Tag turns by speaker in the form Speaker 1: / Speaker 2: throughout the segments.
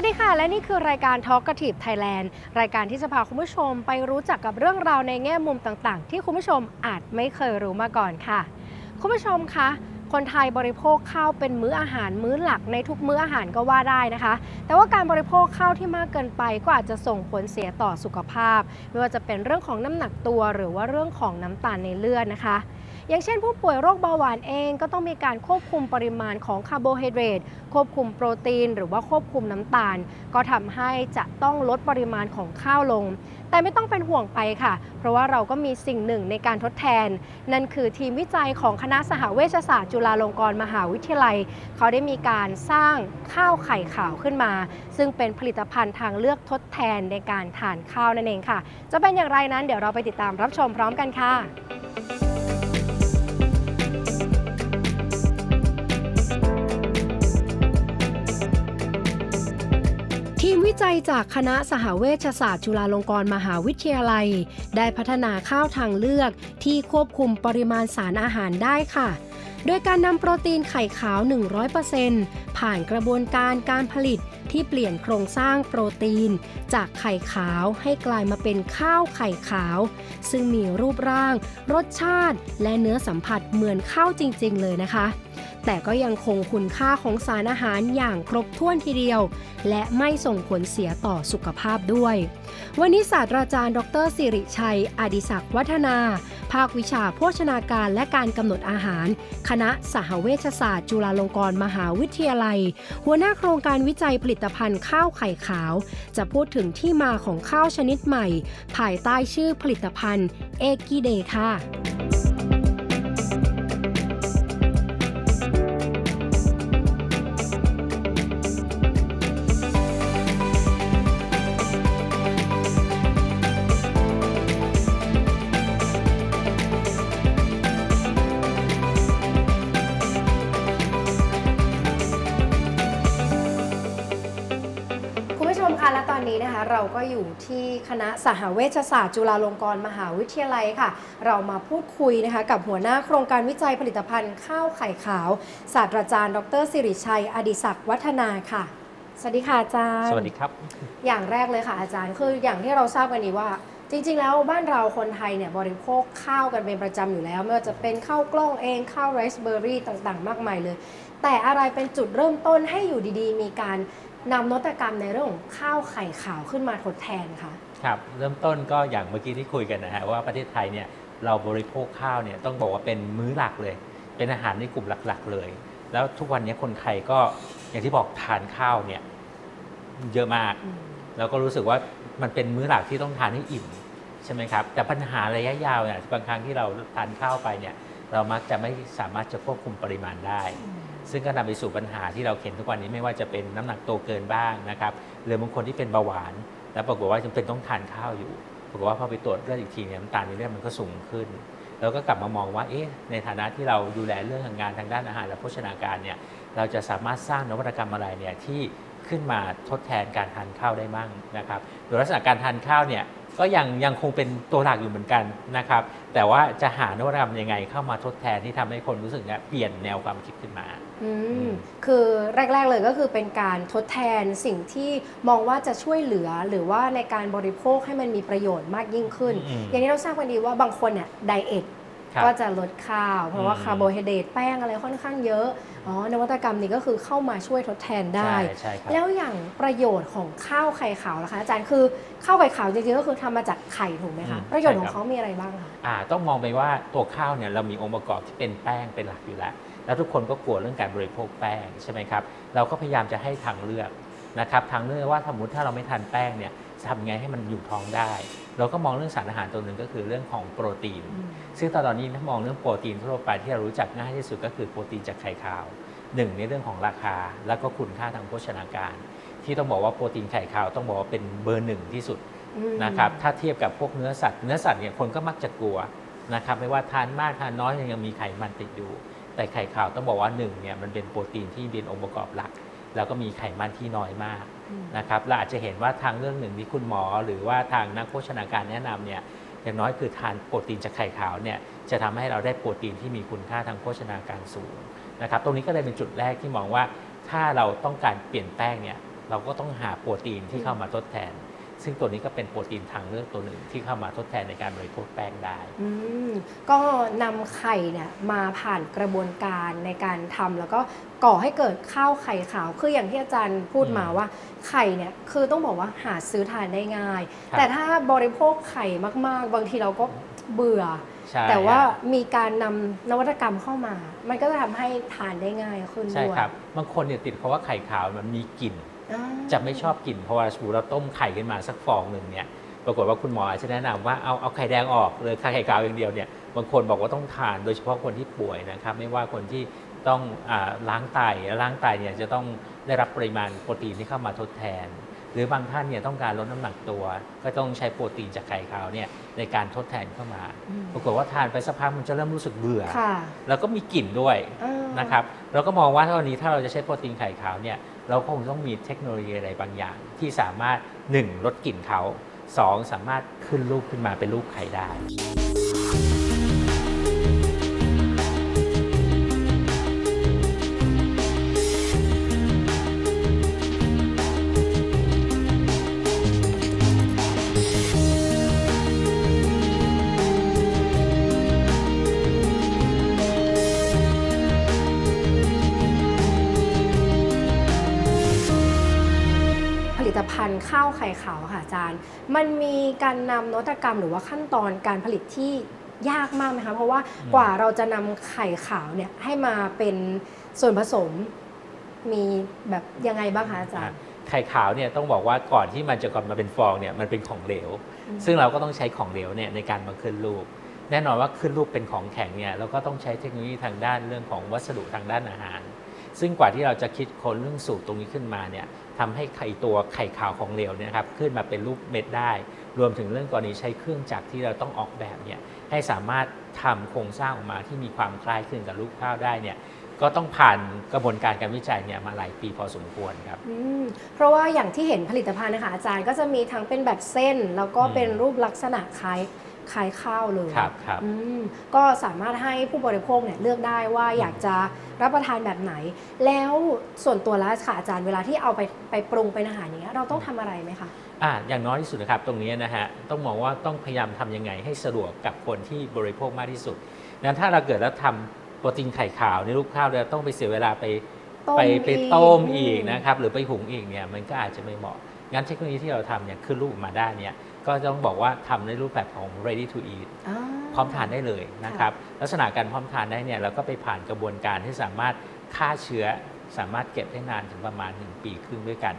Speaker 1: วัสดีค่ะ และนี่คือรายการ Talk กระถิบไทยแลนด์รายการที่จะพาคุณผู้ชมไปรู้จักกับเรื่องราวในแง่มุมต่างๆ ที่คุณผู้ชมอาจไม่เคยรู้มาก่อนค่ะ คุณผู้ชมคะคนไทยบริโภคข้าวเป็นมื้ออาหารมื้อหลักในทุกมื้ออาหารก็ว่าได้นะคะ แต่ว่าการบริโภคข้าวที่มากเกินไปก็อาจจะส่งผลเสียต่อสุขภาพ ไม่ว่าจะเป็นเรื่องของน้ำหนักตัวหรือว่าเรื่องของน้ำตาลในเลือดนะคะ อย่างเช่นผู้ป่วยโรคเบาหวานเองก็ต้องมีการควบคุมปริมาณของคาร์โบไฮเดรตควบคุมโปรตีน หรือว่าควบคุมน้ำตาล ก็ทำให้จะต้องลดปริมาณของข้าวลง แต่ไม่ต้องเป็นห่วงไปค่ะ เพราะว่าเราก็มีสิ่งหนึ่งในการทดแทน นั่นคือทีมวิจัยของคณะสหเวชศาสตร์ จุฬาลงกรณ์มหาวิทยาลัย เขาได้มีการสร้างข้าวไข่ขาวขึ้นมา ซึ่งเป็นผลิตภัณฑ์ทางเลือกทดแทนในการทานข้าวนั่นเองค่ะ จะเป็นอย่างไรนั้นเดี๋ยวเราไปติดตามรับชมพร้อมกันค่ะ จัยจากคณะสหเวชศาสตร์จุฬาลงกรณ์มหาวิทยาลัย ได้พัฒนาข้าวทางเลือกที่ควบคุมปริมาณสารอาหารได้ค่ะ โดยการนำโปรตีนไข่ขาว 100%ผ่านกระบวนการการผลิต ที่เปลี่ยนโครงสร้างโปรตีน จากไข่ขาวให้กลายมาเป็นข้าวไข่ขาว ซึ่งมีรูปร่าง รสชาติ และเนื้อสัมผัสเหมือนข้าวจริง ๆ เลยนะคะแต่ก็ยังคงคุณค่าของสารอาหารอย่างครบถ้วนทีเดียว และไม่ส่งผลเสียต่อสุขภาพด้วย วันนี้ศาสตราจารย์ ดรสิริชัย อดิศักดิ์วัฒนา ภาควิชาโภชนาการและการกำหนดอาหาร คณะสหเวชศาสตร์ จุฬาลงกรณ์มหาวิทยาลัย หัวหน้าโครงการวิจัยผลิตภัณฑ์ข้าวไข่ขาว จะพูดถึงที่มาของข้าวชนิดใหม่ ภายใต้ชื่อผลิตภัณฑ์เอกิเดค่ะ ที่คณะสหเวชศาสตร์ จุฬาลงกรณ์มหาวิทยาลัยค่ะ เรามาพูดคุยนะคะกับหัวหน้าโครงการวิจัยผลิตภัณฑ์ข้าวไข่ขาวศาสตราจารย์ ดรสิริชัย อดิศักดิ์วัฒนาค่ะ สวัสดีค่ะอาจารย์
Speaker 2: สวัสดีครับ
Speaker 1: อย่างแรกเลยค่ะอาจารย์คืออย่างที่เราทราบกันดีว่าจริงๆ แล้วบ้านเราคนไทยเนี่ยบริโภคข้าวกันเป็นประจำอยู่แล้ว ไม่ว่าจะเป็นข้าวกล้องเองข้าวไรซ์เบอร์รี่ต่างๆ มากมายเลย แต่อะไรเป็นจุดเริ่มต้นให้อยู่ดีๆ มีการ นำนวัตกรรมในเรื่องของข้าวไข่ขาวขึ้นมาทดแทนคะ
Speaker 2: ครับเริ่มต้นก็อย่างเมื่อกี้ที่คุยกันนะฮะว่าประเทศไทยเนี่ยเราบริโภคข้าวเนี่ยต้องบอกว่าเป็นมื้อหลักเลย เป็นอาหารในกลุ่มหลักๆเลย แล้วทุกวันนี้คนไทยก็อย่างที่บอกทานข้าวเนี่ยเยอะมาก แล้วก็รู้สึกว่ามันเป็นมื้อหลักที่ต้องทานให้อิ่มใช่ไหมครับแต่ปัญหาระยะยาวเนี่ยบางครั้งที่เราทานข้าวไปเนี่ยเรามักจะไม่สามารถจะควบคุมปริมาณได้ ซึ่งก็นำไปสู่ปัญหาที่เราเห็นทุกวันนี้ไม่ว่าจะเป็นน้ำหนักโตเกินบ้างนะครับหรือบางคนที่เป็นเบาหวาน แล้วปรากฏว่าจำเป็นต้องทานข้าวอยู่ปรากฏว่าพอไปตรวจเลือดอีกทีเนี่ยน้ำตาลในเลือดมันก็สูงขึ้นแล้วก็กลับมามองว่าเอ๊ะในฐานะที่เราดูแลเรื่องงานทางด้านอาหารและโภชนาการเนี่ยเราจะสามารถสร้างนวัตกรรมอะไรเนี่ยที่ขึ้นมาทดแทนการทานข้าวได้มั่งนะครับ โดยลักษณะการทานข้าวเนี่ยก็ยังยังคงเป็นตัวหลักอยู่เหมือนกันนะครับแต่ว่าจะหานวัตกรรมยังไงเข้ามาทดแทนที่ทำให้คนรู้สึกเนี่ยเปลี่ยนแนวความคิดขึ้นมา
Speaker 1: อืมคือแรก ๆเลยก็คือเป็นการทดแทนสิ่งที่มองว่าจะช่วยเหลือหรือว่าในการบริโภคให้มันมีประโยชน์มากยิ่งขึ้น
Speaker 2: อืม
Speaker 1: อย่างนี้เราทราบกันดีว่าบางคนเนี่ยไดเอท
Speaker 2: ครับ
Speaker 1: ก็จะลดข้าว เพราะว่า
Speaker 2: อืม
Speaker 1: คาร์โบไฮเดรตแป้งอะไรค่อนข้างเยอะอ๋อนวัตกรรมนี้ก็คือเข้ามาช่วยทดแทนได้
Speaker 2: ใช่ใช่ครับ
Speaker 1: แล้วอย่างประโยชน์ของข้าวไข่ขาวล่ะคะอาจารย์คือข้าวไข่ขาวจริงๆก็คือทำมาจากไข่ถูกไหมคะ
Speaker 2: อืม
Speaker 1: ประโยชน์ของ
Speaker 2: ใช่ครับ
Speaker 1: เขามีอะไรบ้างคะ
Speaker 2: อ่าต้องมองไปว่าตัวข้าวเนี่ยเรามีองค์ประกอบที่เป็นแป้งเป็นหลักอยู่แล้ว แล้วทุกคนก็กลัวเรื่องการบริโภคแป้งใช่ไหมครับเราก็พยายามจะให้ทางเลือกนะครับทางเลือกว่าสมมติถ้าเราไม่ทานแป้งเนี่ยจะทำยังไงให้มันอยู่ท้องได้ เราก็มองเรื่องสารอาหารตัวหนึ่งก็คือเรื่องของโปรตีน ซึ่งตอนนี้ถ้ามองเรื่องโปรตีนทั่วไปที่เรารู้จักง่ายที่สุดก็คือโปรตีนจากไข่ขาวหนึ่งในเรื่องของราคาแล้วก็คุณค่าทางโภชนาการ ที่ต้องบอกว่าโปรตีนไข่ขาวต้องบอกว่าเป็นเบอร์หนึ่งที่สุด
Speaker 1: อืม
Speaker 2: นะครับถ้าเทียบกับพวกเนื้อสัตว์เนื้อสัตว์เนี่ยคนก็มักจะกลัวนะครับไม่ว่าทานมากทานน้อยยังมีไขมันติดอยู่ แต่ไข่ขาวต้องบอกว่าหนึ่งเนี่ยมันเป็นโปรตีนที่เป็นองค์ประกอบหลัก แล้วก็มีไขมันที่น้อยมาก
Speaker 1: อืม
Speaker 2: นะครับเราอาจจะเห็นว่าทางเรื่องหนึ่งที่คุณหมอ หรือว่าทางนักโภชนาการแนะนำเนี่ยอย่างน้อยคือทานโปรตีนจากไข่ขาวเนี่ยจะทำให้เราได้โปรตีนที่มีคุณค่าทางโภชนาการสูงนะครับตรงนี้ก็เลยเป็นจุดแรกที่มองว่าถ้าเราต้องการเปลี่ยนแป้งเนี่ยเราก็ต้องหาโปรตีนที่เข้ามาทดแทน ซึ่งตัวนี้ก็เป็นโปรตีนทางเลือกตัวหนึ่งที่เข้ามาทดแทนในการบริโภคแป้งได้
Speaker 1: อืมก็นำไข่เนี่ยมาผ่านกระบวนการในการทำแล้วก็ก่อให้เกิดข้าวไข่ขาว คืออย่างที่อาจารย์พูดมา
Speaker 2: อืม
Speaker 1: ว่าไข่เนี่ยคือต้องบอกว่าหาซื้อทานได้ง่าย
Speaker 2: ครับ
Speaker 1: แต่ถ้าบริโภคไข่มาก ๆ บางทีเราก็เบื่อ
Speaker 2: ใช่
Speaker 1: แต่ว่า
Speaker 2: ฮะ
Speaker 1: มีการนำนวัตกรรมเข้ามา มันก็จะทำให้ทานได้ง่ายขึ้น
Speaker 2: ใช่
Speaker 1: ด้วย
Speaker 2: ครับบางคนเนี่ยติดเพราะว่าไข่ขาวมันมีกลิ่น
Speaker 1: อ่า
Speaker 2: จะไม่ชอบกลิ่นเพราะว่าสมมติเราต้มไข่ขึ้นมาสักฟองหนึ่งเนี่ยปรากฏว่าคุณหมออาจจะแนะนำว่าเอาเอาไข่แดงออกเลยไข่ขาวอย่างเดียวเนี่ยบางคนบอกว่าต้องทาน โดยเฉพาะคนที่ป่วยนะครับ ไม่ว่าคนที่ต้องอาล้างไตล้างไตเนี่ยจะต้องได้รับปริมาณโปรตีนที่เข้ามาทดแทน หรือบางท่านเนี่ยต้องการลดน้ำหนักตัว ก็ต้องใช้โปรตีนจากไข่ขาวเนี่ยในการทดแทนเข้ามา
Speaker 1: อืม
Speaker 2: ปรากฏว่าทานไปสักพักมันจะเริ่มรู้สึกเบื่อ
Speaker 1: ค่ะ
Speaker 2: แล้วก็มีกลิ่นด้วย
Speaker 1: อ่า
Speaker 2: นะครับเราก็มองว่าถ้าวันนี้ถ้าเราจะใช้โปรตีนไข่ขาวเนี่ย เราคงต้องมีเทคโนโลยีอะไรบางอย่าง ที่สามารถ 1. ลดกลิ่นเขา 2. สามารถขึ้นรูปขึ้นมาเป็นรูปไข่ได้
Speaker 1: ผลิตภัณฑ์ข้าวไข่ขาวค่ะอาจารย์ มันมีการนำนวัตกรรมหรือว่าขั้นตอนการผลิตที่ยากมากไหมคะ เพราะว่า
Speaker 2: อืม
Speaker 1: กว่าเราจะนำไข่ขาวเนี่ยให้มาเป็นส่วนผสมมีแบบยังไงบ้างคะอาจารย์
Speaker 2: ไข่ขาวเนี่ยต้องบอกว่าก่อนที่มันจะกลับมาเป็นฟองเนี่ยมันเป็นของเหลว
Speaker 1: อืม
Speaker 2: ซึ่งเราก็ต้องใช้ของเหลวเนี่ยในการมาขึ้นรูป แน่นอนว่าขึ้นรูปเป็นของแข็งเนี่ยเราก็ต้องใช้เทคโนโลยีทางด้านเรื่องของวัสดุทางด้านอาหาร ซึ่งกว่าที่เราจะคิดค้นเรื่องสูตรตรงนี้ขึ้นมาเนี่ย ทำให้ไข่ตัวไข่ขาวของเหลวเนี่ยครับขึ้นมาเป็นรูปเม็ดได้ รวมถึงเรื่องกรณีใช้เครื่องจักรที่เราต้องออกแบบเนี่ยให้สามารถทำโครงสร้างออกมาที่มีความคล้ายคลึงกับรูปข้าวได้เนี่ยก็ต้องผ่านกระบวนการการวิจัยเนี่ยมาหลายปีพอสมควรครับ
Speaker 1: เพราะว่าอย่างที่เห็นผลิตภัณฑ์นะคะอาจารย์ก็จะมีทั้งเป็นแบบเส้น แล้วก็เป็นรูปลักษณะคล้าย คล้ายข้าวเลย
Speaker 2: ครับครับ
Speaker 1: อืมก็สามารถให้ผู้บริโภคเนี่ยเลือกได้ว่าอยากจะรับประทานแบบไหน แล้วส่วนตัวแล้วค่ะอาจารย์เวลาที่เอาไปไปปรุงเป็นอาหารอย่างเงี้ยเราต้องทำอะไรไหมคะ
Speaker 2: อ่าอย่างน้อยที่สุดนะครับตรงนี้นะฮะต้องมองว่าต้องพยายามทำยังไงให้สะดวกกับคนที่บริโภคมากที่สุดนั้นถ้าเราเกิดแล้วทำโปรตีนไข่ขาวในรูปข้าวเราต้องไปเสียเวลาไป
Speaker 1: ต้ม
Speaker 2: ไปไป
Speaker 1: อีก
Speaker 2: ต้มอีก
Speaker 1: อืม
Speaker 2: นะครับหรือไปหุงอีกเนี่ยมันก็อาจจะไม่เหมาะงั้นเทคโนโลยีที่เราทำเนี่ยขึ้นรูปออกมาได้เนี่ย ก็ต้องบอกว่าทำในรูปแบบของ ready to eat
Speaker 1: อ่า
Speaker 2: พร้อมทานได้เลยนะครับ ลักษณะการพร้อมทานได้เนี่ยเราก็ไปผ่านกระบวนการที่สามารถฆ่าเชื้อสามารถเก็บได้นานถึงประมาณ 1 ปีครึ่งด้วยกัน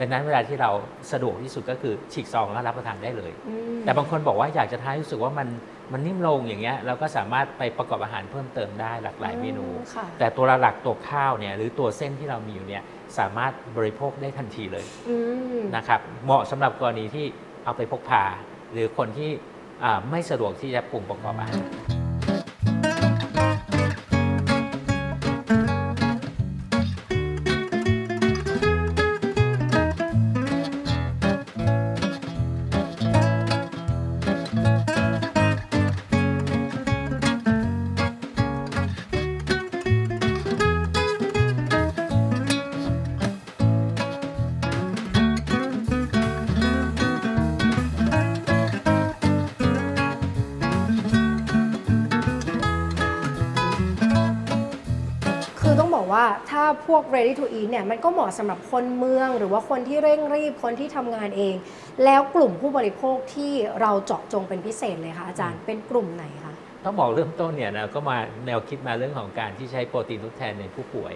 Speaker 2: ดังนั้นเวลาที่เราสะดวกที่สุดก็คือฉีกซองแล้วรับประทานได้เลย
Speaker 1: อืม
Speaker 2: แต่บางคนบอกว่าอยากจะทานให้รู้สึกว่ามันมันนิ่มลงอย่างเงี้ยเราก็สามารถไปประกอบอาหารเพิ่มเติมได้หลากหลายเมนู
Speaker 1: อืค่ะ
Speaker 2: แต่ตัวหลักๆตัวข้าวเนี่ยหรือตัวเส้นที่เรามีอยู่เนี่ยสามารถบริโภคได้ทันทีเลย
Speaker 1: อืม
Speaker 2: นะครับเหมาะสำหรับกรณีที่ เอาไปพกพา หรือคนที่ไม่สะดวกที่จะปรุงประกอบอาหาร
Speaker 1: มันก็เหมาะสำหรับคนเมือง หรือว่าคนที่เร่งรีบคนที่ทำงานเอง แล้วกลุ่มผู้บริโภคที่เราเจาะจงเป็นพิเศษเลยค่ะอาจารย์เป็นกลุ่มไหนคะ
Speaker 2: ต้องบอกเริ่มต้นเนี่ยนะก็มาแนวคิดมาเรื่องของการที่ใช้โปรตีนทดแทนในผู้ป่วย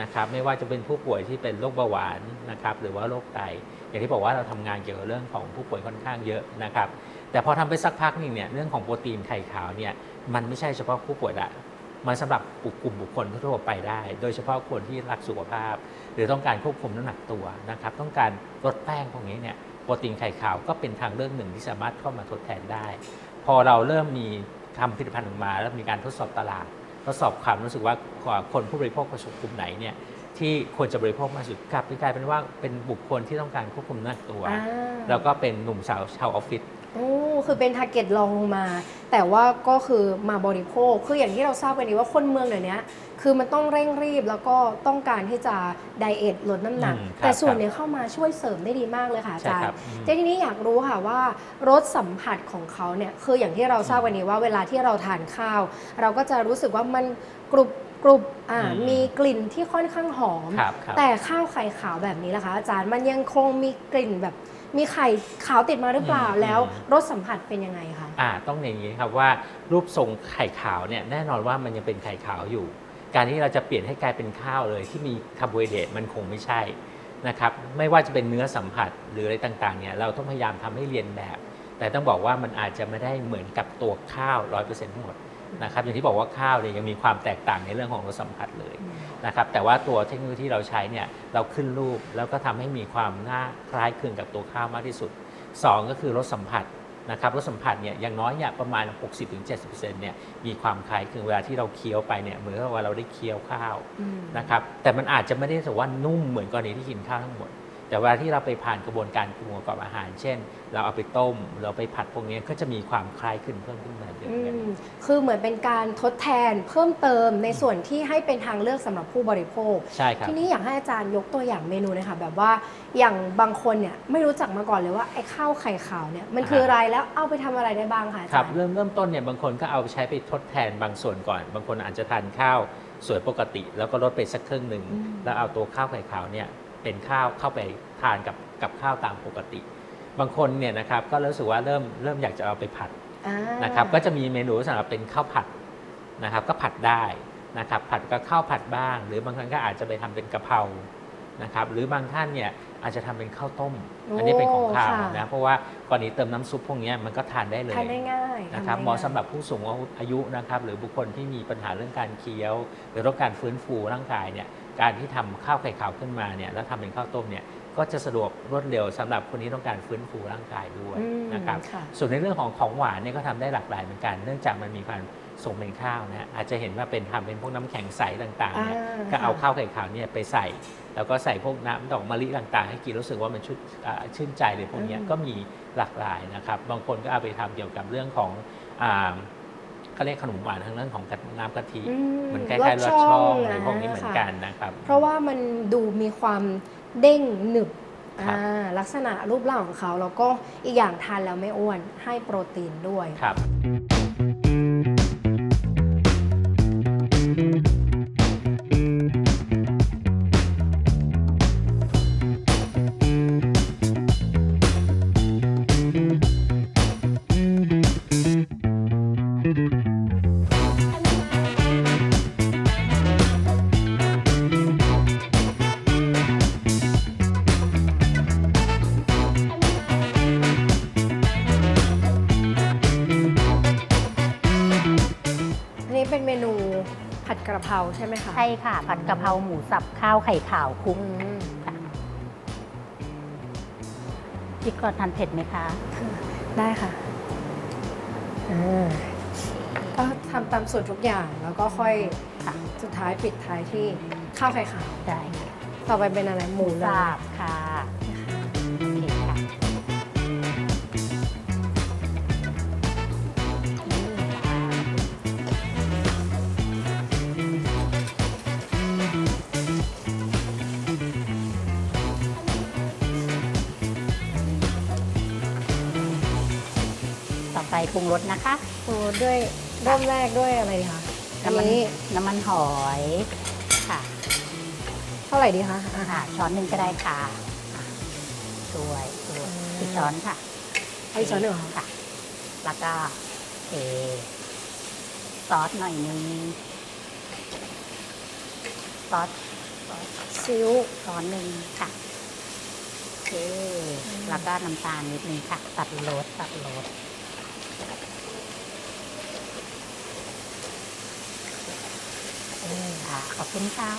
Speaker 2: นะครับไม่ว่าจะเป็นผู้ป่วยที่เป็นโรคเบาหวานนะครับหรือว่าโรคไต อย่างที่บอกว่าเราทำงานเกี่ยวกับเรื่องของผู้ป่วยค่อนข้างเยอะนะครับแต่พอทำไปสักพักหนึงเนี่ยเรื่องของโปรตีนไข่ขาวเนี่ยมันไม่ใช่เฉพาะผู้ป่วยละ มันสำหรับกลุ่มบุคคลทั่วไปได้ โดยเฉพาะคนที่รักสุขภาพ หรือต้องการควบคุมน้ำหนักตัวนะครับ ต้องการลดแป้งพวกนี้เนี่ยโปรตีนไข่ขาวก็เป็นทางเลือกหนึ่งที่สามารถเข้ามาทดแทนได้ พอเราเริ่มมีทำผลิตภัณฑ์ออกมา แล้วมีการทดสอบตลาด ทดสอบความรู้สึกว่าคนผู้บริโภคประสบกลุ่มไหนเนี่ยที่ควรจะบริโภคมากที่สุดกลับกลายเป็นว่าเป็นบุคคลที่ต้องการควบคุมน้ำหนักตัว
Speaker 1: อ่า
Speaker 2: แล้วก็เป็นหนุ่มสาวชาวออฟฟิศ
Speaker 1: โอ้คือเป็นทาร์เก็ตลองลงมา แต่ว่าก็คือมาบริโภค คืออย่างที่เราทราบกันดีว่าคนเมืองเดี๋ยวนี้คือมันต้องเร่งรีบแล้วก็ต้องการที่จะไดเอทลดน้ำหนัก
Speaker 2: อืมครับ
Speaker 1: แต่ส่วนเนี้ยเข้ามาช่วยเสริมได้ดีมากเลยค่ะอา
Speaker 2: ใช่
Speaker 1: จาร
Speaker 2: ครั
Speaker 1: ย์
Speaker 2: บอืม
Speaker 1: แต่ทีนี้อยากรู้ค่ะว่ารสสัมผัสของเขาเนี่ยคืออย่างที่เราทราบกันดีว่าเวลาที่เราทานข้าว เราก็จะรู้สึกว่ามันกรุบกรุบอ่า
Speaker 2: อืม
Speaker 1: มีกลิ่นที่ค่อนข้างหอม
Speaker 2: ครับครับ
Speaker 1: แต่ข้าวไข่ขาวแบบนี้ล่ะคะอาจารย์มันยังคงมีกลิ่นแบบ มีไข่ขาวติดมาหรือเปล่า
Speaker 2: อืม
Speaker 1: แล้วรสสัมผัสเป็นยังไงคะ
Speaker 2: อ่าต้องอย่างนี้ครับว่ารูปทรงไข่ขาวเนี่ยแน่นอนว่ามันยังเป็นไข่ขาวอยู่ การที่เราจะเปลี่ยนให้กลายเป็นข้าวเลยที่มีคาร์โบไฮเดรตมันคงไม่ใช่นะครับไม่ว่าจะเป็นเนื้อสัมผัสหรืออะไรต่างๆเนี่ยเราต้องพยายามทำให้เรียนแบบ แต่ต้องบอกว่ามันอาจจะไม่ได้เหมือนกับตัวข้าว 100%ทั้งหมดนะครับอย่างที่บอกว่าข้าวเนี่ยยังมีความแตกต่างในเรื่องของรสสัมผัสเลย นะครับแต่ว่าตัวเทคโนโลยีที่เราใช้เนี่ยเราขึ้นรูปแล้วก็ทำให้มีความน่าคล้ายคลึงกับตัวข้าวมากที่สุดสองก็คือรสสัมผัสนะครับรสสัมผัสเนี่ยอย่างน้อยเนี่ยประมาณ 60-70%เนี่ยมีความคล้ายคลึงเวลาที่เราเคี้ยวไปเนี่ยเหมือนกับว่าเราได้เคี้ยวข้าว
Speaker 1: อืม
Speaker 2: นะครับแต่มันอาจจะไม่ได้ถือว่านุ่มเหมือนกรณีที่กินข้าวทั้งหมด แต่เวลาที่เราไปผ่านกระบวนการปรุงประกอบอาหาร เช่น เราเอาไปต้ม เราไปผัดพวกนี้ก็จะมีความคล้ายคลึงเพิ่มขึ้นมาเยอะ
Speaker 1: อื
Speaker 2: เหมือนกัน
Speaker 1: มคือเหมือนเป็นการทดแทนเพิ่มเติมในส่วนที่ให้เป็นทางเลือกสำหรับผู้บริโภค
Speaker 2: ใช่ครับ
Speaker 1: ทีนี้อยากให้อาจารย์ยกตัวอย่างเมนูหนะคะแบบว่าอย่างบางคนเนี่ยไม่รู้จักมาก่อนเลยว่าไอ้ข้าวไข่ขาวเนี่ยมันคืออะไรแล้วเอาไปทำอะไรได้บ้างคะอา
Speaker 2: ครั
Speaker 1: จา
Speaker 2: บ
Speaker 1: รย์
Speaker 2: เริ่มเริ่มต้นเนี่ยบางคนก็เอาไปใช้ไปทดแทนบางส่วนก่อน บางคนอาจจะทานข้าวสวยปกติ แล้วก็ลดไปสักครึ่งหนึ่ง
Speaker 1: อืม
Speaker 2: แล้วเอาตัวข้าวไข่ขาวเนี่ย เป็นข้าวเข้าไปทานกับกับข้าวตามปกติ บางคนเนี่ยนะครับก็รู้สึกว่าเริ่มเริ่มอยากจะเอาไปผัด
Speaker 1: อ่า
Speaker 2: นะครับก็จะมีเมนูสำหรับเป็นข้าวผัดนะครับก็ผัดได้นะครับผัดกับข้าวผัดบ้าง หรือบางครั้งก็อาจจะไปทำเป็นกะเพรานะครับหรือบางท่านเนี่ยอาจจะทำเป็นข้าวต้ม อันนี้เป็นของข้าวนะเพราะว่าก่อนนี้เติมน้ำซุปพวกเนี้ยมันก็ทานได้เลย
Speaker 1: ทานได้ง่าย
Speaker 2: นะครับ
Speaker 1: ทำได้
Speaker 2: เหมาะสำห
Speaker 1: ง่ย
Speaker 2: รับผู้สูงอายุนะครับหรือบุคคลที่มีปัญหาเรื่องการเคี้ยว หรือต้องการฟื้นฟูร่างกายเนี่ย การที่ทำข้าวไข่ขาวขึ้นมาเนี่ยแล้วทำเป็นข้าวต้มเนี่ยก็จะสะดวกรวดเร็วสำหรับคนที่ต้องการฟื้นฟูร่างกายด้วย
Speaker 1: อืม
Speaker 2: นะครับ
Speaker 1: ค่ะ
Speaker 2: ส่วนในเรื่องของของหวานเนี่ยก็ทำได้หลากหลายเหมือนกัน เนื่องจากมันมีการส่งเป็นข้าวนะอาจจะเห็นว่าเป็นทำเป็นพวกน้ำแข็งใสต่างๆเนี่ย
Speaker 1: อ่า
Speaker 2: ก็เอา
Speaker 1: ค่ะ
Speaker 2: ข้าวไข่ขาวเนี่ยไปใส่ แล้วก็ใส่พวกน้ำดอกมะลิต่างๆ ให้กินรู้สึกว่ามันชุดอ่าชื่นใจเลยพวกเนี้ย
Speaker 1: อืม
Speaker 2: ก็มีหลากหลายนะครับบางคนก็เอาไปทำเกี่ยวกับเรื่องของอ่า เขาเรียกขนมหวานทางเรื่องของกะน้ำกะทิ
Speaker 1: อื
Speaker 2: เหมือนคล้ายๆรสช่องหรือพวกนี้เหมือนกัน
Speaker 1: ค่ะ
Speaker 2: นะครับ
Speaker 1: เพราะว่ามันดูมีความเด้งหนึบ
Speaker 2: ครับ
Speaker 1: อ่าลักษณะรูปร่างของเขาแล้วก็อีกอย่างทานแล้วไม่อ้วนให้โปรตีนด้วย
Speaker 2: ครับ
Speaker 1: เพราใช่ไหมคะ
Speaker 3: ใช่ค่ะ ผัดกะเพราหมูสับข้าวไข่ขาวคลุก
Speaker 1: อืม
Speaker 3: ค่ะพี่กรณ์ทานเผ็ดไหมคะ
Speaker 1: ได้ค่ะอ่าก็ทำตามส่วนทุกอย่างแล้วก็ค่อย
Speaker 3: ค่ะ
Speaker 1: สุดท้ายปิดท้ายที่ข้าวไข่ขาว
Speaker 3: ได้ค่ะ
Speaker 1: ต่อไปเป็นอะไรหมูเลย
Speaker 3: สับค่ะ ปปรุงรสนะคะ
Speaker 1: โอ้ด้วยเริ่มแรกด้วยอะไรดีคะอัน
Speaker 3: น้ำมัน
Speaker 1: นี้
Speaker 3: น้ำมันหอยค่ะ
Speaker 1: เท่าไหร่ดีคะอะ
Speaker 3: ค่ะช้อนหนึ่งก็ได้ค่ะอะด้วยด้วยอีกช้อนค่ะ
Speaker 1: เอาอีกช้อนหนึ่งเหรอ
Speaker 3: ค่ะ แล้วก็เทซอสหน่อยนึงซอสซอส
Speaker 1: ซิ้ว
Speaker 3: ช้อนหนึ่งค่ะโอเคแล้วก็น้ำตาลนิดนึงค่ะ ตัดรสตัดรส ค่ะ ขอบคุณค่ะ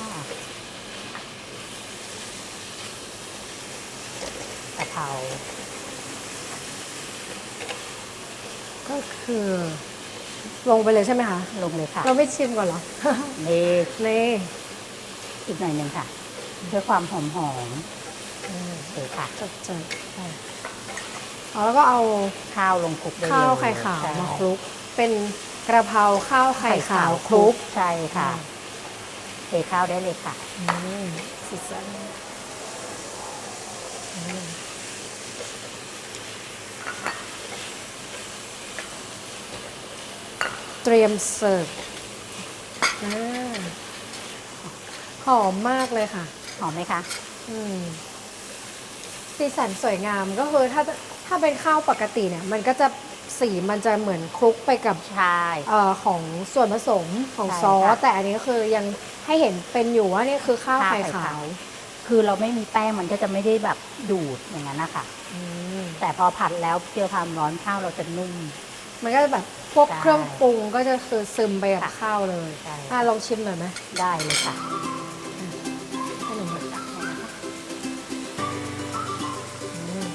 Speaker 3: กะเพรา
Speaker 1: ก็คือ ลงไปเลยใช่ไหมคะ
Speaker 3: ลงเลยค่ะ
Speaker 1: เราไม่ชิมก่อนเหรอ
Speaker 3: นี่
Speaker 1: นี่
Speaker 3: อีกหน่อยหนึ่งค่ะเพื่อความหอมหอม
Speaker 1: อืม
Speaker 3: ๆโอเคค่ะ
Speaker 1: จัดจัดอะอ๋อแล้วก็เอา
Speaker 3: ข้าวลงคลุกได้เลย
Speaker 1: ข้าวไข่ขาว
Speaker 3: ใช่
Speaker 1: มาคลุก เป็นกระเพราข้าวไข่ขาวคลุก
Speaker 3: ใช่ค่ะเท ข้าวได้เลยค่ะ
Speaker 1: อืมสุดสันอืมเตรียมเสิร์ฟอ่าหอมมากเลยค่ะ
Speaker 3: หอมไหมคะ
Speaker 1: อืมสีสันสวยงามก็คือถ้าถ้าเป็นข้าวปกติเนี่ย มันก็จะ สีมันจะเหมือนคลุกไปกับ
Speaker 3: ใช่
Speaker 1: เอ่อของส่วนผสมของ
Speaker 3: ใช่
Speaker 1: ซอส
Speaker 3: ค่ะ
Speaker 1: แต่อันนี้ก็คือยังให้เห็นเป็นอยู่ว่านี่คือข้าว
Speaker 3: ข้าว
Speaker 1: ไข่
Speaker 3: ไข่
Speaker 1: ขา
Speaker 3: ขาว วคือเราไม่มีแป้งมันก็จะไม่ได้แบบดูดอย่างนั้นนะคะ
Speaker 1: อืม
Speaker 3: แต่พอผัดแล้วเจอความร้อนข้าวเราจะนุ่ม
Speaker 1: มันก็จะแบบพวก
Speaker 3: ใช่
Speaker 1: เครื่องปรุงก็จะคือซึมไปกับ
Speaker 3: ค่ะ
Speaker 1: ข้าวเลย
Speaker 3: ใช่
Speaker 1: อะลองชิมหน่อยไหม
Speaker 3: ได้เลยค่ะ
Speaker 1: ให้หนูหน่อยอืม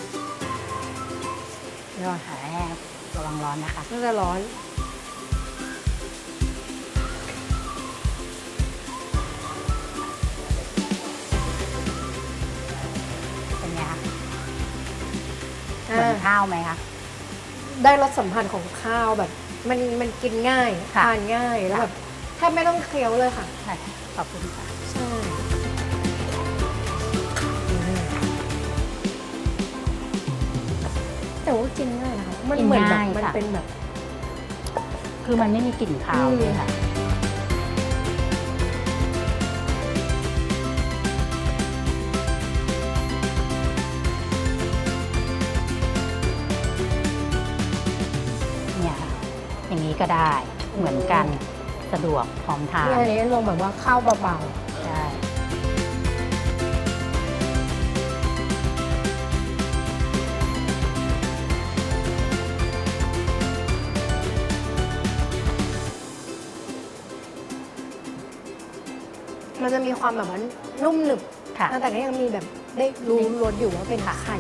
Speaker 1: เดี๋ยวก่อน
Speaker 3: แหม ระวังร้อนนะคะ
Speaker 1: น่าจะร้อน
Speaker 3: เป็นไงคะ
Speaker 1: อ่า
Speaker 3: เหมือนข้าวไหมคะ
Speaker 1: ได้รสสัมผัสของข้าวแบบ มันมันกินง่าย
Speaker 3: ค่ะ
Speaker 1: ทานง่ายแล้ว
Speaker 3: ค่ะ
Speaker 1: แบบแทบไม่ต้องเคี้ยวเลยค่ะ
Speaker 3: ใช่ขอบคุณค่ะ
Speaker 1: ใช่อืมแต่ว่ากินง่ายนะคะ มัน
Speaker 3: กิน
Speaker 1: เหมือนแบบ
Speaker 3: ง่าย
Speaker 1: มัน
Speaker 3: ค่ะ
Speaker 1: เป็นแบบ
Speaker 3: คือมันไม่มีกลิ่นคาว
Speaker 1: อืม
Speaker 3: เลยค่ะเนี่ยค่ะอย่างนี้ก็ได้เหมือนกันสะดวกพร้อมทาน
Speaker 1: นี่อันนี้ลงแบบว่าข้าวเบา
Speaker 3: ใช่
Speaker 1: ๆ มันจะมีความแบบว่านุ่มหนึบ
Speaker 3: ค่ะ
Speaker 1: แต่ก็ยังมีแบบได้รู้รสอยู่ว่าเป็นไข่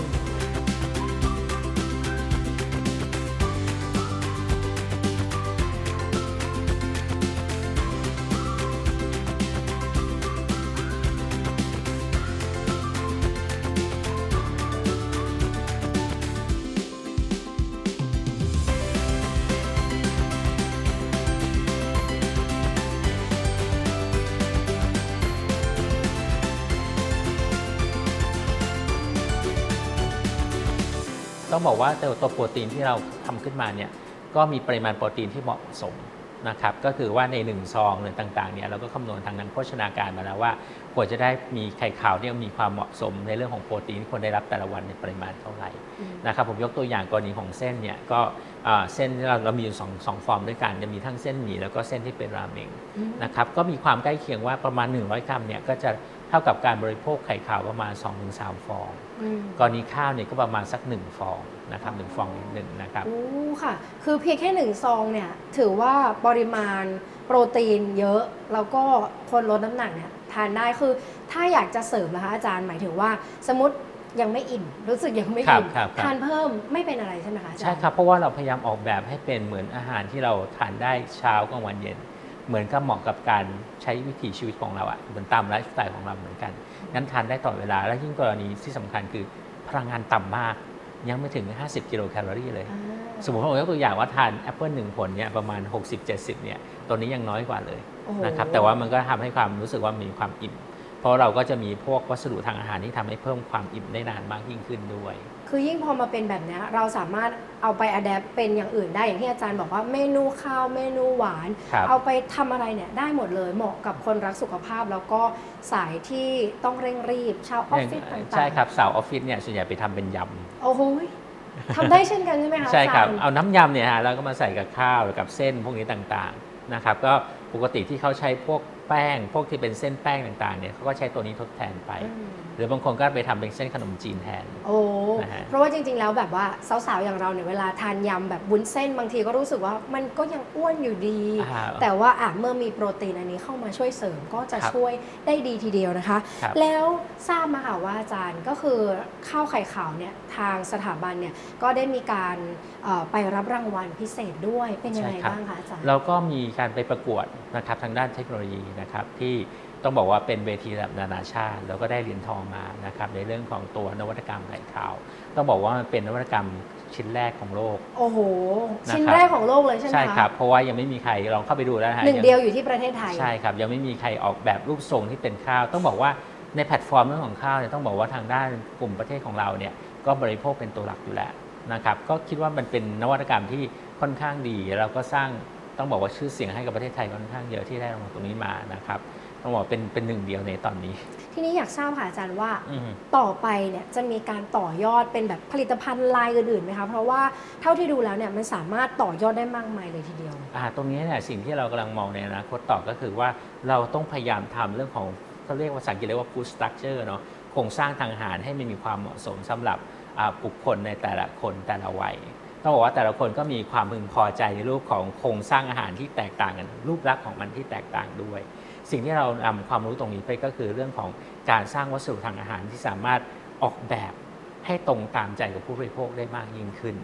Speaker 2: บอกว่าตัวตัวโปรตีนที่เราทำขึ้นมาเนี่ยก็มีปริมาณโปรตีนที่เหมาะสมนะครับก็คือว่าในหนึ่งซองหรือต่างๆเนี่ยเราก็คำนวณทางนักโภชนาการมาแล้วว่าควรจะได้มีไข่ขาวที่มีความเหมาะสมในเรื่องของโปรตีนที่ควรได้รับแต่ละวันในปริมาณเท่าไหร่
Speaker 1: อืม
Speaker 2: นะครับผมยกตัวอย่างกรณีของเส้นเนี่ยก็อ่าเส้นที่เราเรามีอยู่สองสองฟอร์มด้วยกันจะมีทั้งเส้นหมี่แล้วก็เส้นที่เป็นราเมงนะครับก็มีความใกล้เคียงว่าประมาณ 100 กรัมเนี่ยก็จะเท่ากับการบริโภคไข่ขาวประมาณ 2-3 ฟอง
Speaker 1: อืม
Speaker 2: กรณีข้าวเนี่ยก็ประมาณสัก 1 ฟอง นะครับหนึ่งฟองนิดหนึ่งนะครับ
Speaker 1: โอ้ค่ะ คือเพียงแค่หนึ่งซองเนี่ยถือว่าปริมาณโปรตีนเยอะ แล้วก็คนลดน้ำหนักเนี่ยทานได้คือถ้าอยากจะเสริมนะคะอาจารย์หมายถึงว่าสมมติยังไม่อิ่มรู้สึกยังไม่อิ่ม
Speaker 2: ครับครับครับ
Speaker 1: ทานเพิ่มไม่เป็นอะไรใช่ไหมคะอาจารย์
Speaker 2: ใช่ครับเพราะว่าเราพยายามออกแบบให้เป็นเหมือนอาหารที่เราทานได้เช้ากลางวันเย็น เหมือนกับเหมาะกับการใช้วิถีชีวิตของเราอะเหมือนตามไลฟ์สไตล์ของเราเหมือนกันงั้นทานได้ตลอดเวลาและยิ่งกรณีที่สำคัญคือพลังงานต่ำมาก ยังไม่ถึง 50 กิโลแคลอรี่เลย
Speaker 1: อ่า
Speaker 2: สมมติผมยกตัวอย่างว่าทานแอปเปิลหนึ่งผลเนี่ยประมาณ 60-70เนี่ยตัวนี้ยังน้อยกว่าเลย
Speaker 1: โอ้โห
Speaker 2: นะครับแต่ว่ามันก็ทำให้ความรู้สึกว่ามีความอิ่ม เพราะเราก็จะมีพวกวัสดุทางอาหารที่ทำให้เพิ่มความอิ่มได้นานมากยิ่งขึ้นด้วย
Speaker 1: คือยิ่งพอมาเป็นแบบเนี้ยเราสามารถเอาไปอัดแอปเป็นอย่างอื่นได้อย่างที่อาจารย์บอกว่าเมนูข้าวเมนูหวาน
Speaker 2: ครับ
Speaker 1: เอาไปทำอะไรเนี่ยได้หมดเลยเหมาะกับคนรักสุขภาพ แล้วก็สายที่ต้องเร่งรีบชาวออฟฟิศต่างๆ
Speaker 2: ใช่ครับสาวออฟฟิศเนี่ยส่วนใหญ่ไปทำเป็นย
Speaker 1: โอ้โหยทำได้เช่นกันใช่ไหมคะำ
Speaker 2: ใช่ครับ
Speaker 1: อาจาย์
Speaker 2: เอาน้ำยำเนี่ยฮะแล้วก็มาใส่กับข้าวหรือกับเส้นพวกนี้ต่างๆนะครับก็ปกติที่เขาใช้พวกแป้ง พวกที่เป็นเส้นแป้งต่างๆเนี่ยเขาก็ใช้ตัวนี้ทดแทนไป
Speaker 1: อืม
Speaker 2: หรือบางคนก็ไปทำเป็นเส้นขนมจีนแทน
Speaker 1: โอ้
Speaker 2: นะฮะ
Speaker 1: เพราะว่าจริง ๆ แล้วแบบว่าสาวๆ อย่างเราเนี่ยเวลาทานยำแบบวุ้นเส้นบางทีก็รู้สึกว่ามันก็ยังอ้วนอยู่ดี
Speaker 2: อ่า
Speaker 1: แต่ว่าอะเมื่อมีโปรตีนอันนี้เข้ามาช่วยเสริมก็จะ
Speaker 2: ครับ
Speaker 1: ช่วยได้ดีทีเดียวนะคะ
Speaker 2: ครับ
Speaker 1: แล้วทราบมาค่ะว่าอาจารย์ก็คือข้าวไข่ขาวเนี่ยทางสถาบันเนี่ยก็ได้มีการเอ่อไปรับรางวัลพิเศษด้วยเป็นยังไง
Speaker 2: ใช่ครับ
Speaker 1: บ้างคะอาจารย์
Speaker 2: เราก็มีการไปประกวดนะครับทางด้านเทคโนโลยีนะครับที่ ต้องบอกว่าเป็นเวทีระดับนานาชาติแล้วก็ได้เหรียญทองมานะครับในเรื่องของตัวนวัตกรรมไข่ขาวต้องบอกว่ามันเป็นนวัตกรรมชิ้นแรกของโลก
Speaker 1: โอ้โห
Speaker 2: นะครับ
Speaker 1: ชิ้นแรกของโลกเลยใช่ไหมคะ
Speaker 2: ใช่ครับ เพราะว่ายังไม่มีใครลองเข้าไปดูแล้วนะฮะ
Speaker 1: หนึ่ง
Speaker 2: ง
Speaker 1: เดียวอยู่ที่ประเทศไทย
Speaker 2: ใช่ครับ ยังไม่มีใครออกแบบรูปทรงที่เป็นข้าว ต้องบอกว่าในแพลตฟอร์มเรื่องของข้าวเนี่ยต้องบอกว่าทางด้านกลุ่มประเทศของเราเนี่ยก็บริโภคเป็นตัวหลักอยู่แล้วนะครับก็คิดว่ามันเป็นนวัตกรรมที่ค่อนข้างดี แล้วก็สร้างต้องบอกว่าชื่อเสียงให้กับประเทศไทยค่อนข้างเยอะที่ได้รางวัลตรงนี้มานะครับ ต้องบอกเป็นเป็นหนึ่งเดียวในตอนนี้
Speaker 1: ทีนี้อยากทราบค่ะอาจารย์ว่า
Speaker 2: อืม
Speaker 1: ต่อไปเนี่ยจะมีการต่อยอดเป็นแบบผลิตภัณฑ์ลายอื่นๆไหมคะเพราะว่าเท่าที่ดูแล้วเนี่ยมันสามารถต่อยอดได้มากมายเลยทีเดียว
Speaker 2: อ่าตรงนี้เนี่ยสิ่งที่เรากำลังมองในอนาคตต่อก็คือว่าเราต้องพยายามทำเรื่องของเขาเรียกว่าภาษาอังกฤษเรียกว่า food structure เนาะโครงสร้างทางอาหารให้มันมีความเหมาะสมสำหรับอ่าบุคคลในแต่ละคนแต่ละวัย ต้องบอกว่าแต่ละคนก็มีความพึงพอใจในรูปของโครงสร้างอาหารที่แตกต่างกันรูปลักษณ์ของมันที่แตกต่างด้วย สิ่งที่เรานำความรู้ตรงนี้ไปก็คือเรื่องของการสร้างวัสดุทางอาหารที่สามารถออกแบบให้ตรงตามใจกับผู้บริโภคได้มากยิ่งขึ้น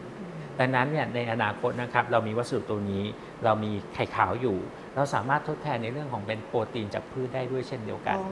Speaker 2: ดังนั้นเนี่ยในอนาคตนะครับเรามีวัสดุตัวนี้ เรามีไข่ขาวอยู่ เราสามารถทดแทนในเรื่องของเป็นโปรตีนจากพืชได้ด้วยเช่นเดียวกัน
Speaker 1: อ๋อ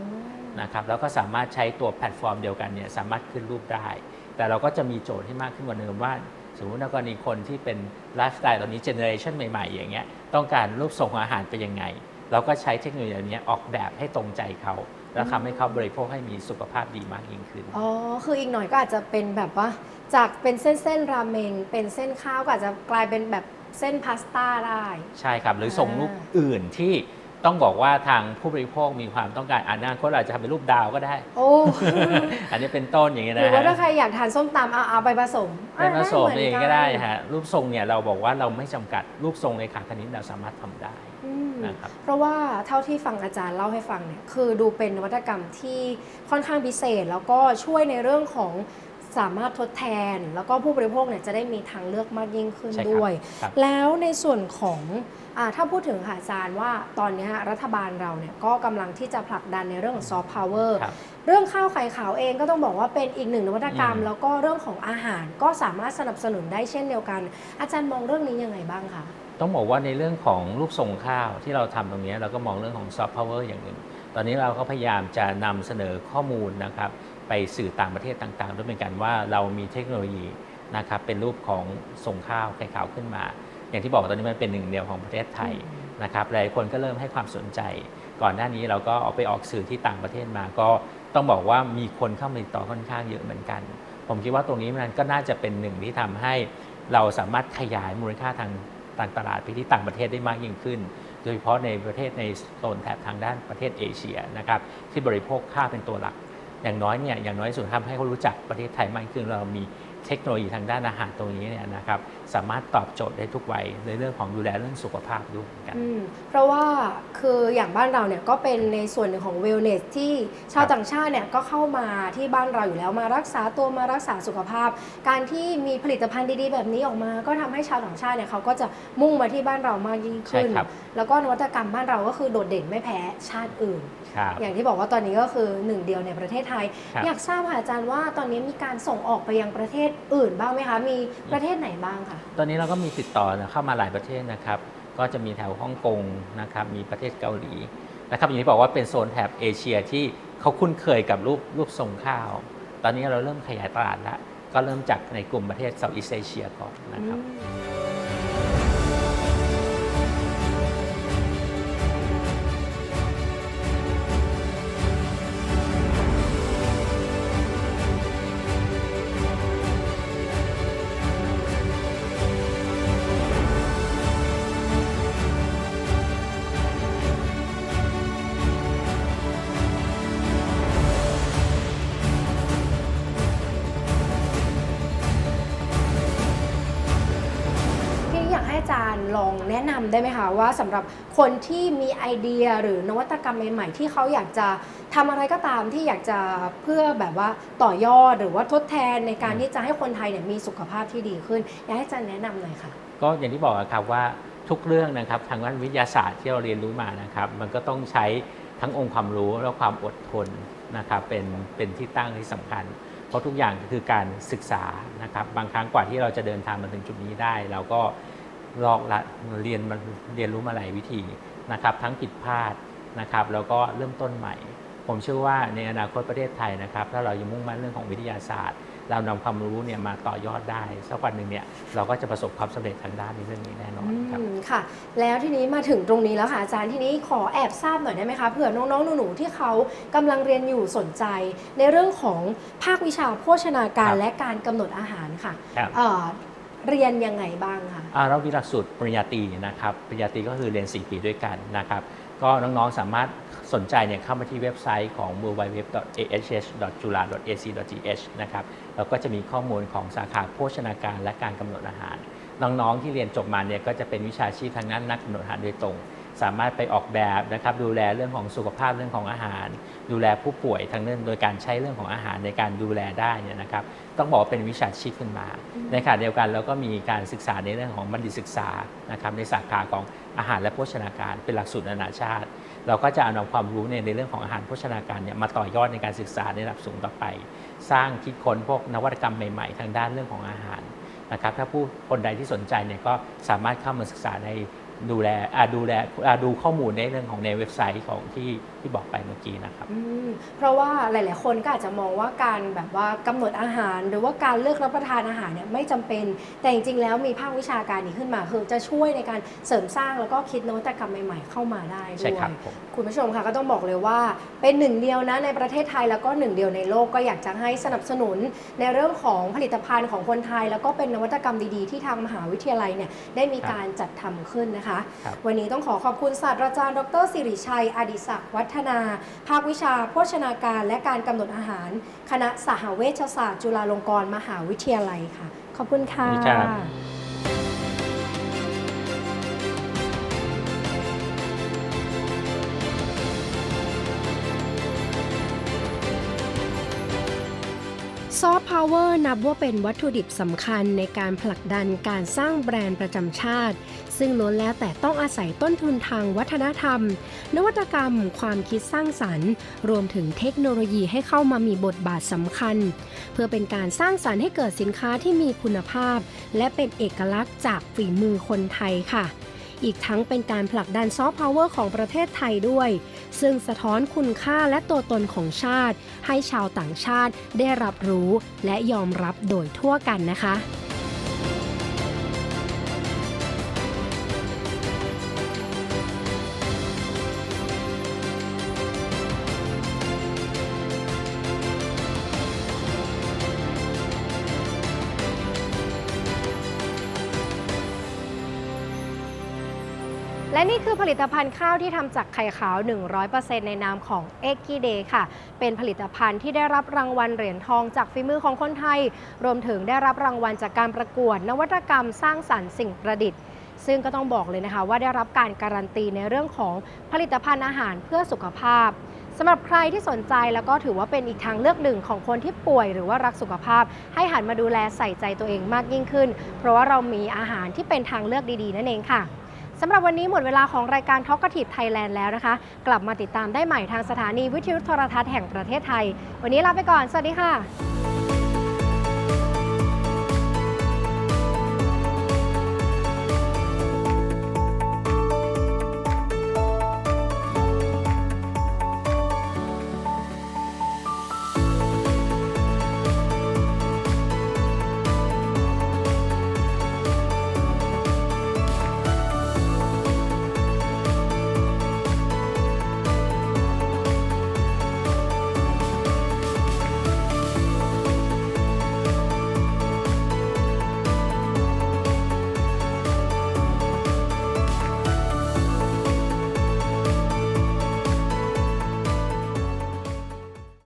Speaker 2: นะครับแล้วก็สามารถใช้ตัวแพลตฟอร์มเดียวกันเนี่ยสามารถขึ้นรูปได้ แต่เราก็จะมีโจทย์ที่มากขึ้นกว่าเดิมว่าสมมติในกรณีคนที่เป็นไลฟ์สไตล์ตอนนี้เจเนอเรชันใหม่ ๆ อย่างเงี้ยต้องการรูปทรงของอาหารเป็นยังไง เราก็ใช้เทคโนโลยีอันเนี้ยออกแบบให้ตรงใจเขา แล้วทำให้เขาบริโภคให้มีสุขภาพดีมากยิ่งขึ้น
Speaker 1: อ๋อ คืออีกหน่อยก็อาจจะเป็นแบบว่า จากเป็นเส้นเส้นๆราเมง เป็นเส้นข้าวก็อาจจะกลายเป็นแบบเส้นพาสต้าได้
Speaker 2: ใช่ครับ หรือส่ง
Speaker 1: อ่ารู
Speaker 2: รูปอื่นที่ต้องบอกว่าทางผู้บริโภคมีความต้องการอนาคตอาจจะทำเป็นรูปดาวก็ได้
Speaker 1: โอ้
Speaker 2: อันนี้เป็นต้นอย่างนี้
Speaker 1: ห
Speaker 2: นะ
Speaker 1: รือว่า
Speaker 2: ฮะ
Speaker 1: ถ้าใครอยากทานส้มตำเอาเอาไปผสม
Speaker 2: เป็นผสม
Speaker 1: ห
Speaker 2: เอง
Speaker 1: น
Speaker 2: ก็ได้ฮะรูปทรงเนี่ยเราบอกว่าเราไม่จำกัดรูปทรงในขาคณิตเราสามารถทำได้
Speaker 1: อืม
Speaker 2: นะครับ
Speaker 1: เพราะว่าเท่าที่ฟังอาจารย์เล่าให้ฟังเนี่ยคือดูเป็นนวัตกรรมที่ค่อนข้างพิเศษ แล้วก็ช่วยในเรื่องของสามารถทดแทน แล้วก็ผู้บริโภคเนี่ยจะได้มีทางเลือกมากยิ่งขึ้น
Speaker 2: ใช่ครับ
Speaker 1: ด้วย
Speaker 2: ครับ
Speaker 1: แล้วในส่วนของอาถ้าพูดถึงค่ะอาจารย์ว่าตอนนี้รัฐบาลเราเนี่ยก็กำลังที่จะผลักดันในเรื่องของซอฟต์พาวเวอร์
Speaker 2: ครับ
Speaker 1: เรื่องข้าวไข่ขาวเองก็ต้องบอกว่าเป็นอีกหนึ่งนวัตกรรม
Speaker 2: อืม
Speaker 1: แล้วก็เรื่องของอาหารก็สามารถสนับสนุนได้เช่นเดียวกัน อาจารย์มองเรื่องนี้ยังไงบ้างคะ
Speaker 2: ต้องบอกว่าในเรื่องของรูปทรงข้าวที่เราทำตรงนี้เราก็มองเรื่องของซอฟต์พาวเวอร์อย่างหนึ่ง ตอนนี้เราก็พยายามจะนำเสนอข้อมูลนะครับไปสื่อต่างประเทศต่างๆ ด้วยเหมือนกันว่าเรามีเทคโนโลยีนะครับเป็นรูปของทรงข้าวไข่ขาวขึ้นมา อย่างที่บอกตอนนี้มันเป็นหนึ่งเดียวของประเทศไทยนะครับหลายคนก็เริ่มให้ความสนใจ ก่อนหน้านี้เราก็เอาไปออกสื่อที่ต่างประเทศมาก็ต้องบอกว่ามีคนเข้ามาติดต่อค่อนข้างเยอะเหมือนกัน ผมคิดว่าตรงนี้มันก็น่าจะเป็นหนึ่งที่ทำให้เราสามารถขยายมูลค่าทาง ต่างตลาดไปที่ต่างประเทศได้มากยิ่งขึ้น โดยเฉพาะในประเทศในโซนแถบทางด้านประเทศเอเชียนะครับที่บริโภคข้าวเป็นตัวหลัก อย่างน้อยเนี่ยอย่างน้อยสุดทำให้เขารู้จักประเทศไทยมากขึ้นเรามี เทคโนโลยีทางด้านอาหารตรงนี้เนี่ยนะครับสามารถตอบโจทย์ได้ทุกวัยในเรื่องของดูแลเรื่องสุขภาพด้วยเหมือนกัน
Speaker 1: อืมเพราะว่าคืออย่างบ้านเราเนี่ยก็เป็นในส่วนหนึ่งของ wellness ที่ชาว
Speaker 2: ครับ
Speaker 1: ต่างชาติเนี่ยก็เข้ามาที่บ้านเราอยู่แล้วมารักษาตัวมารักษาสุขภาพ การที่มีผลิตภัณฑ์ดีๆ แบบนี้ออกมา ก็ทำให้ชาวต่างชาติเนี่ยเขาก็จะมุ่งมาที่บ้านเรามากยิ่งขึ้น
Speaker 2: ใช่ครับ
Speaker 1: แล้วก็นวัตกรรมบ้านเราก็คือโดดเด่นไม่แพ้ชาติอื่น
Speaker 2: ครับ
Speaker 1: อย่างที่บอกว่าตอนนี้ก็คือหนึ่งเดียวในประเทศไทย
Speaker 2: ครับ
Speaker 1: อยากทราบค่ะอาจารย์ว่าตอนนี้มีการส่งออกไปยังประเทศอื่นบ้างไหมคะมีประเทศไหนบ้างคะ
Speaker 2: ตอนนี้เราก็มีติดต่อเข้ามาหลายประเทศนะครับ ก็จะมีแถวฮ่องกงนะครับ มีประเทศเกาหลีนะครับอย่างที่บอกว่าเป็นโซนแถบเอเชียที่เขาคุ้นเคยกับรูปรูปทรงข้าว ตอนนี้เราเริ่มขยายตลาดแล้ว ก็เริ่มจากในกลุ่มประเทศเซาท์อีสเอเชียก่อนนะครับ
Speaker 1: ที ว่าสำหรับคนที่มีไอเดียหรือนวัตกรรมใหม่ๆที่เขาอยากจะทำอะไรก็ตามที่อยากจะเพื่อแบบว่าต่อยอดหรือว่าทดแทนในการที่จะให้คนไทยเนี่ยมีสุขภาพที่ดีขึ้น อยากให้อาจารย์แนะนำหน่อยค่ะ
Speaker 2: ก็อย่างที่บอกอะครับว่าทุกเรื่องนะครับทางด้านวิทยาศาสตร์ที่เราเรียนรู้มานะครับ มันก็ต้องใช้ทั้งองค์ความรู้และความอดทนนะครับเป็นเป็นที่ตั้งที่สำคัญ เพราะทุกอย่างคือการศึกษานะครับ บางครั้งกว่าที่เราจะเดินทางมาถึงจุดนี้ได้ เราก็ ลอกละเรียนมาเรียนรู้มาหลายวิธีนะครับทั้งผิดพลาดนะครับแล้วก็เริ่มต้นใหม่ ผมเชื่อว่าในอนาคตประเทศไทยนะครับ ถ้าเรายังมุ่งมั่นเรื่องของวิทยาศาสตร์ เรานำความรู้เนี่ยมาต่อยอดได้สักวันหนึ่งเนี่ยเราก็จะประสบความสำเร็จทางด้านในเรื่องนี้แน่นอนครับ
Speaker 1: อืมค่ะ แล้วทีนี้มาถึงตรงนี้แล้วค่ะอาจารย์ทีนี้ขอแอบทราบหน่อยได้ไหมคะเผื่อน้องๆหนูๆที่เขากำลังเรียนอยู่สนใจ ในเรื่องของภาควิชาโภชนาการ
Speaker 2: ครับ
Speaker 1: และการกำหนดอาหารค่ะ
Speaker 2: ครับ
Speaker 1: เรียนยังไงบ้างคะ
Speaker 2: เรามีหลักสูตรปริญญาตรีนะครับปริญญาตรีก็คือเรียน 4 ปีด้วยกันนะครับก็น้องๆสามารถสนใจเนี่ยเข้ามาที่เว็บไซต์ของ www.ahs.jula.ac.th นะครับแล้วก็จะมีข้อมูลของสาขาโภชนาการและการกำหนดอาหาร น้องๆที่เรียนจบมาเนี่ยก็จะเป็นวิชาชีพทางด้านนักกำหนดอาหารโดยตรง สามารถไปออกแบบนะครับดูแลเรื่องของสุขภาพเรื่องของอาหาร ดูแลผู้ป่วยทางเรื่องโดยการใช้เรื่องของอาหารในการดูแลได้เนี่ยนะครับต้องบอกว่าเป็นวิชาชีพขึ้นมา ในขณะเดียวกันเราก็มีการศึกษาในเรื่องของบัณฑิตศึกษานะครับในสาขาของอาหารและโภชนาการเป็นหลักสูตรนานาชาติ เราก็จะเอานำความรู้ในในเรื่องของอาหารโภชนาการเนี่ยมาต่อยอดในการศึกษาในระดับสูงต่อไป สร้างคิดค้นพวกนวัตกรรมใหม่ ๆ ทางด้านเรื่องของอาหารนะครับถ้าผู้คนใดที่สนใจเนี่ยก็สามารถเข้ามาศึกษาใน ดูแลอ่าดูแลอ่าดูข้อมูลในเรื่องของในเว็บไซต์ของที่ที่บอกไปเมื่อกี้นะครับ
Speaker 1: อืมเพราะว่าหลาย ๆ คนก็อาจจะมองว่าการแบบว่ากำหนดอาหาร หรือว่าการเลือกรับประทานอาหารเนี่ยไม่จำเป็น แต่จริง ๆ แล้วมีภาควิชาการนี้ขึ้นมา คือจะช่วยในการเสริมสร้างแล้วก็คิดนวัตกรรมใหม่ ๆ เข้ามาได้ด้
Speaker 2: ใช่
Speaker 1: วย
Speaker 2: ครับผม
Speaker 1: คุณผู้ชมค่ะก็ต้องบอกเลยว่าเป็นหนึ่งเดียวนะในประเทศไทยแล้วก็หนึ่งเดียวในโลกก็อยากจะให้สนับสนุนในเรื่องของผลิตภัณฑ์ของคนไทย แล้วก็เป็นนวัตกรรมดี ๆ ที่ทางมหาวิทยาลัยเนี่ยได้มีการจัดทำขึ้นนะคะ
Speaker 2: ครับ
Speaker 1: วันนี้ต้องขอขอบคุณศาสตราจารย์ ดรสิริชัย อดิศักดิ์วัฒนา ภาควิชาโภชนาการและการกำหนดอาหาร คณะสหเวชศาสตร์ จุฬาลงกรณ์มหาวิทยาลัยค่ะ ขอบคุณค่ะ
Speaker 2: สวัสดีครับ
Speaker 1: ซอฟต์พาวเวอร์นับว่าเป็นวัตถุดิบสำคัญในการผลักดันการสร้างแบรนด์ประจำชาติ ซึ่งล้วนแล้วแต่ต้องอาศัยต้นทุนทางวัฒนธรรม นวัตกรรม ความคิดสร้างสรรค์ รวมถึงเทคโนโลยีให้เข้ามามีบทบาทสำคัญ เพื่อเป็นการสร้างสรรค์ให้เกิดสินค้าที่มีคุณภาพ และเป็นเอกลักษณ์จากฝีมือคนไทยค่ะอีกทั้งเป็นการผลักดันซอฟต์พาวเวอร์ของประเทศไทยด้วย ซึ่งสะท้อนคุณค่าและตัวตนของชาติ ให้ชาวต่างชาติได้รับรู้และยอมรับโดยทั่วกันนะคะ และนี่คือผลิตภัณฑ์ข้าวที่ทำจากไข่ขาว 100%ในนามของ e g g y Day ค่ะ เป็นผลิตภัณฑ์ที่ได้รับรางวัลเหรียญทองจากฝีมือของคนไทย รวมถึงได้รับรางวัลจากการประกวด นวัตกรรมสร้างสรรค์สิ่งประดิษฐ์ ซึ่งก็ต้องบอกเลยนะคะว่าได้รับการการันตีในเรื่องของผลิตภัณฑ์อาหารเพื่อสุขภาพสำหรับใครที่สนใจแล้วก็ถือว่าเป็นอีกทางเลือกหนึ่งของคนที่ป่วยหรือว่ารักสุขภาพ ให้หันมาดูแลใส่ใจตัวเองมากยิ่งขึ้น เพราะว่าเรามีอาหารที่เป็นทางเลือกดีๆ นั่นเองค่ะ สำหรับวันนี้หมดเวลาของรายการท็อกก t i v e Thailand แล้วนะคะ กลับมาติดตามได้ใหม่ทางสถานีวิทยุโทรทัศน์แห่งประเทศไทย วันนี้ลาไปก่อน สวัสดีค่ะ